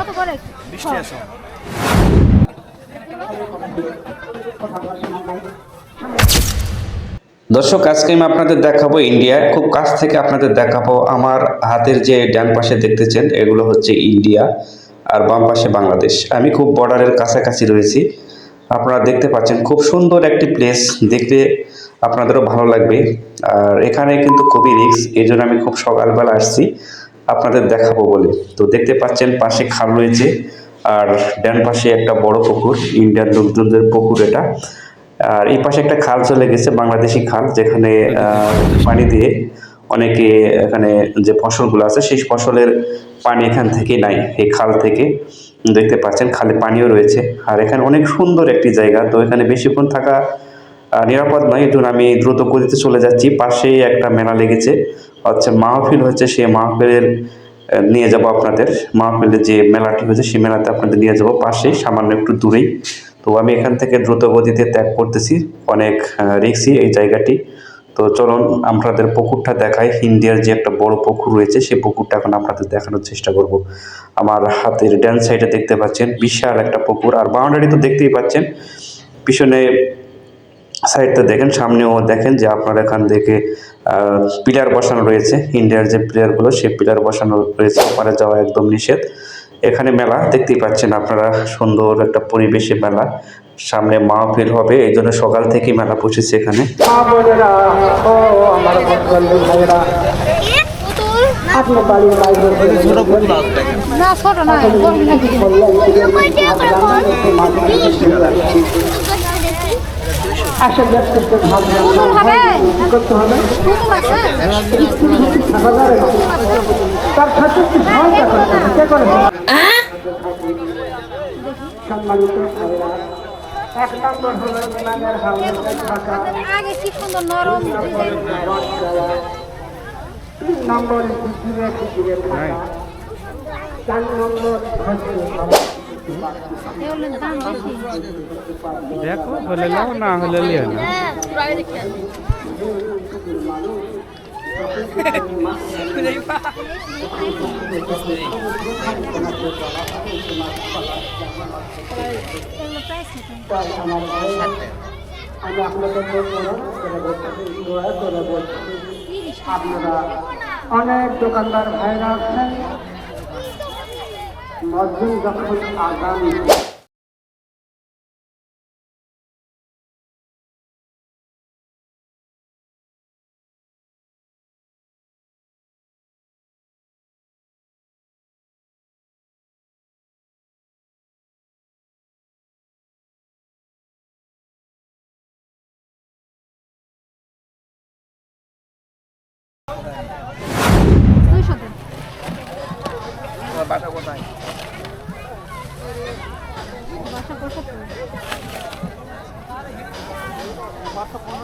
কত করে? দর্শক আজকে আমি আপনাদের দেখাবো ইন্ডিয়া। খুব কাছ থেকে আপনাদের দেখাবো আমার হাতের যে ডান পাশে দেখতেছেন এগুলো হচ্ছে ইন্ডিয়া আর বাম পাশে বাংলাদেশ। আমি খুব বর্ডারের কাছাকাছি রয়েছি। আপনারা দেখতে পাচ্ছেন খুব সুন্দর একটি প্লেস দেখতে আপনাদেরও ভালো লাগবে। আর এখানে কিন্তু খুবই রিক্স এই জন্য আমি খুব সকালবেলা আসছি। আপনাদের দেখাবো বলে। তো দেখতে পাচ্ছেন, পাশে খাল রয়েছে, আর ডান পাশে একটা বড় পুকুর, ইন্ডিয়ান লোকজনদের পুকুর এটা। আর এই পাশে একটা খাল চলে গেছে, বাংলাদেশি খাল, যেখানে পানি দিয়ে অনেকে এখানে যে ফসলগুলো আছে, সেই ফসলের পানি এখান থেকে নাই, এই খাল থেকে। দেখতে পাচ্ছেন, খালে পানিও রয়েছে। আর এখানে অনেক সুন্দর একটি জায়গা, তো এখানে বেশিক্ষণ থাকা নিরাপদ নয় জন্য আমি দ্রুত গতিতে চলে যাচ্ছি। পাশেই একটা মেলা লেগেছে। হচ্ছে মাহফিল হচ্ছে সেই মাহফিলের নিয়ে যাব আপনাদের। মাহফিলের যে মেলাটি হয়েছে, সেই মেলাতে আপনাদের নিয়ে যাব। পাশেই, সামান্য একটু দূরেই। তো আমি এখান থেকে দ্রুত গতিতে ত্যাগ করতেছি। অনেক রিক্সি এই জায়গাটি। তো চলুন আপনাদের পুকুরটা দেখাই। ইন্ডিয়ার যে একটা বড় পুকুর রয়েছে, সেই পুকুরটা এখন আপনাদের দেখানোর চেষ্টা করব। আমার হাতের ডান সাইডে দেখতে পাচ্ছেন, বিশাল একটা পুকুর। আর বাউন্ডারি তো দেখতেই পাচ্ছেন। পিছনে সাইডটা দেখেন সামনেও দেখেন যে আপনার এখান থেকে পিলার বসানো রয়েছে। ইন্ডিয়ার যে প্লেয়ারগুলো সেই পিলার বসানো রয়েছে। ওপারে যাওয়া একদম নিষেধ। এখানে মেলা দেখতেই পাচ্ছেন আপনারা সুন্দর একটা পরিবেশে মেলা। সামনে মাহফিল হবে এই জন্য সকাল থেকেই মেলা বসেছে এখানে। মা বোনেরা ও আমার বন্ধু ভাইরা আপনার বাড়ির বাইরে না ব্যস্ত ভাবনা হবে। করতে হবে। তার সাথে একটু সহায়তা করতে হবে। কে করে? সম্মানিত এক নম্বর হলো ইমানের হাওলাতে থাকা আগে কি সুন্দর নরম তিন নম্বর কুকুরে কুকুরে থাকা চার নম্বর দেখো হলে নাও না হলে লিও না। আমি আপনাদের আপনারা অনেক দোকানদার ভাইরা আছেন। মসজিদ যখন আগামী দুইশো পঁচাত্তর